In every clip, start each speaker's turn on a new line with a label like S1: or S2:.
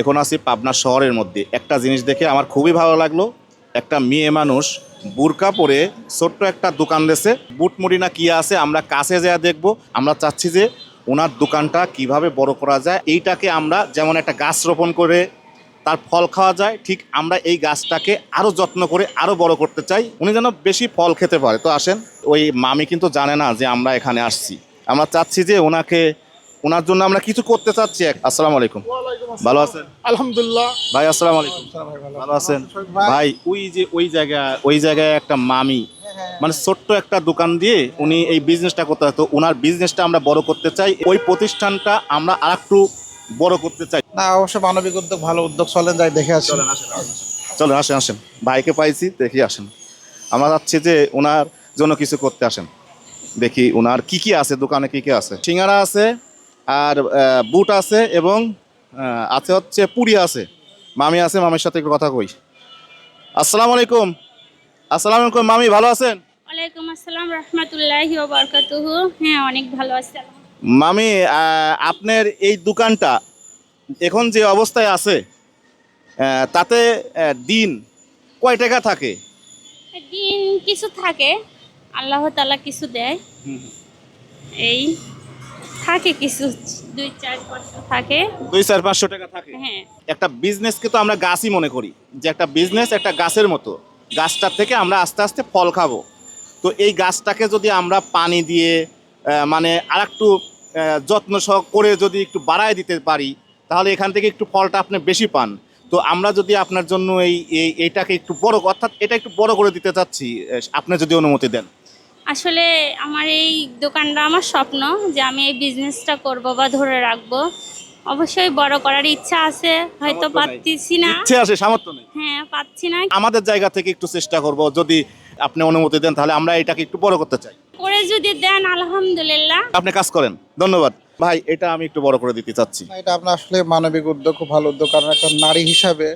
S1: এখন আছি পাবনা শহরের মধ্যে। একটা জিনিস দেখে আমার খুবই ভালো লাগল, একটা মেয়ে মানুষ বুরকা পরে ছোট্ট একটা দোকান দেশে বুটমুড়ি না কি আছে, আমরা কাছে যা দেখব। আমরা চাচ্ছি যে ওনার দোকানটা কীভাবে বড় করা যায়, এইটাকে আমরা যেমন একটা গাছ রোপণ করে তার ফল খাওয়া যায়, ঠিক আমরা এই গাছটাকে আরও যত্ন করে আরও বড় করতে চাই। উনি যেন বেশি ফল খেতে পারে। তো আসেন, ওই মামি কিন্তু জানে না যে আমরা এখানে আসছি। আমরা চাচ্ছি যে ওনাকে ওনার জন্য আমরা কিছু করতে চাচ্ছি এক আসসালামু আলাইকুম। ভালো আছেন?
S2: আলহামদুলিল্লাহ।
S1: ভাই আসসালামু আলাইকুম। ভালো আছেন? ভাই। ওই যে ওই জায়গায় ওই জায়গায় একটা মামি। মানে ছোট্ট একটা দোকান দিয়ে উনি এই বিজনেসটা করতে তো ওনার বিজনেসটা আমরা বড় করতে চাই। ওই প্রতিষ্ঠানটা আমরা আর একটু বড় করতে চাই।
S2: না অবশ্য মানবিক উদ্যোগ ভালো উদ্যোগ চলেন যাই দেখে আসি।
S1: চলো আসেন আসেন। ভাইকে পাইছি দেখি আসেন। আমরা যাচ্ছি যে ওনার জন্য কিছু করতে আসেন। দেখি ওনার কি কি আছে দোকানে কি কি আছে। সিঙ্গারা আছে আর বুট আছে এবং আছে হচ্ছে পুরি আছে। মামি আছে মামির সাথে একটু কথা কই। আসসালামু আলাইকুম। আসসালামু আলাইকুম মামি ভালো আছেন?
S3: ওয়ালাইকুম আসসালাম রহমতুল্লাহি বরকাতুহু। হ্যাঁ অনেক ভালো আছে
S1: মামি আপনার এই দোকানটা এখন যে অবস্থায় আছে তাতে দিন কয় টাকা থাকে?
S3: দিন কিছু থাকে আল্লাহ তালা কিছু দেয়। এই থাকে কিছু দুই চার পাঁচশো থাকে।
S1: দুই চার পাঁচশো টাকা থাকে।
S3: হ্যাঁ।
S1: একটা বিজনেসকে তো আমরা গাছই মনে করি যে একটা বিজনেস একটা গাছের মতো। গাছটার থেকে আমরা আস্তে আস্তে ফল খাব। তো এই গাছটাকে যদি আমরা পানি দিয়ে মানে আর একটু যত্ন সহ করে যদি একটু বাড়ায় দিতে পারি তাহলে এখান থেকে একটু ফলটা আপনি বেশি পান। তো আমরা যদি আপনার জন্য এই এই- এইটাকে একটু বড় অর্থাৎ এটা একটু বড় করে দিতে চাচ্ছি আপনি যদি অনুমতি দেন।
S3: আসলে আমার এই দোকানটা আমার স্বপ্ন যে আমি এই বিজনেসটা করব বা ধরে রাখব। অবশ্যই বড় করার ইচ্ছা আছে হয়তো পাচ্ছি না।
S1: ইচ্ছে আসে সামর্থ্য নেই।
S3: হ্যাঁ পাচ্ছি না।
S1: আমাদের জায়গা থেকে একটু চেষ্টা করব যদি আপনি অনুমতি দেন তাহলে আমরা এটাকে একটু বড় করতে চাই।
S3: করে যদি দেন আলহামদুলিল্লাহ।
S1: আপনি কাজ করেন ধন্যবাদ। ভাই এটা আমি একটু বড় করে দিতে চাচ্ছি।
S2: এটা আপনার আসলে মানবিক উদ্যোগ খুব ভালো উদ্যোগ কারণ একটা নারী হিসাবে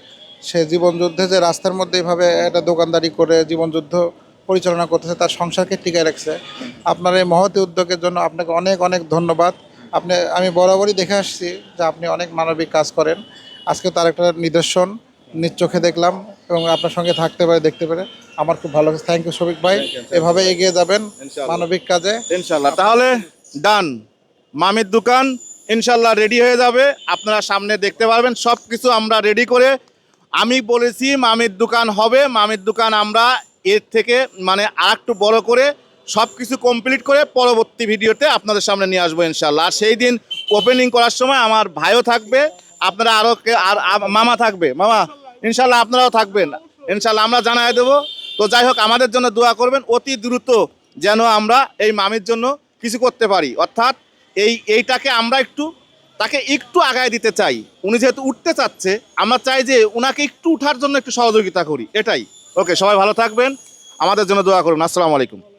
S2: সে জীবন যুদ্ধে যে রাস্তার মধ্যে এইভাবে একটা দোকানদারি করে জীবন যুদ্ধ পরিচালনা করতেছে তার সংসারকে টিকায় রাখছে। আপনার এই মহতি উদ্যোগের জন্য আপনাকে অনেক অনেক ধন্যবাদ। আপনি আমি বরাবরই দেখে আসছি যে আপনি অনেক মানবিক কাজ করেন। আজকে তার একটা নিদর্শন নিজ চোখে দেখলাম এবং আপনার সঙ্গে থাকতে পারে দেখতে পেরে। আমার খুব ভালো লাগছে। থ্যাংক ইউ শফিক ভাই। এভাবে এগিয়ে যাবেন মানবিক কাজে।
S1: ইনশাল্লাহ তাহলে ডান। মামির দোকান ইনশাল্লাহ রেডি হয়ে যাবে। আপনারা সামনে দেখতে পারবেন সব কিছু আমরা রেডি করে। আমি বলেছি মামির দোকান হবে। মামির দোকান আমরা এর থেকে মানে আর একটু বড় করে সব কিছু কমপ্লিট করে পরবর্তী ভিডিওতে আপনাদের সামনে নিয়ে আসব ইনশাল্লাহ আর সেই দিন ওপেনিং করার সময় আমার ভাইও থাকবে, আপনারা আরও আর মামা থাকবে। মামা ইনশাল্লাহ আপনারাও থাকবেন। ইনশাল্লাহ আমরা জানাই দেবো। তো যাই হোক, আমাদের জন্য দোয়া করবেন, অতি দ্রুত যেন আমরা এই মামির জন্য কিছু করতে পারি। অর্থাৎ এই, এইটাকে আমরা একটু, তাকে একটু আগায় দিতে চাই। উনি যেহেতু উঠতে চাচ্ছে, আমরা চাই যে ওনাকে একটু উঠার জন্য একটু সহযোগিতা করি। এটাই। ওকে সবাই ভালো থাকবেন। আমাদের জন্য দোয়া করুন। আসসালামু আলাইকুম।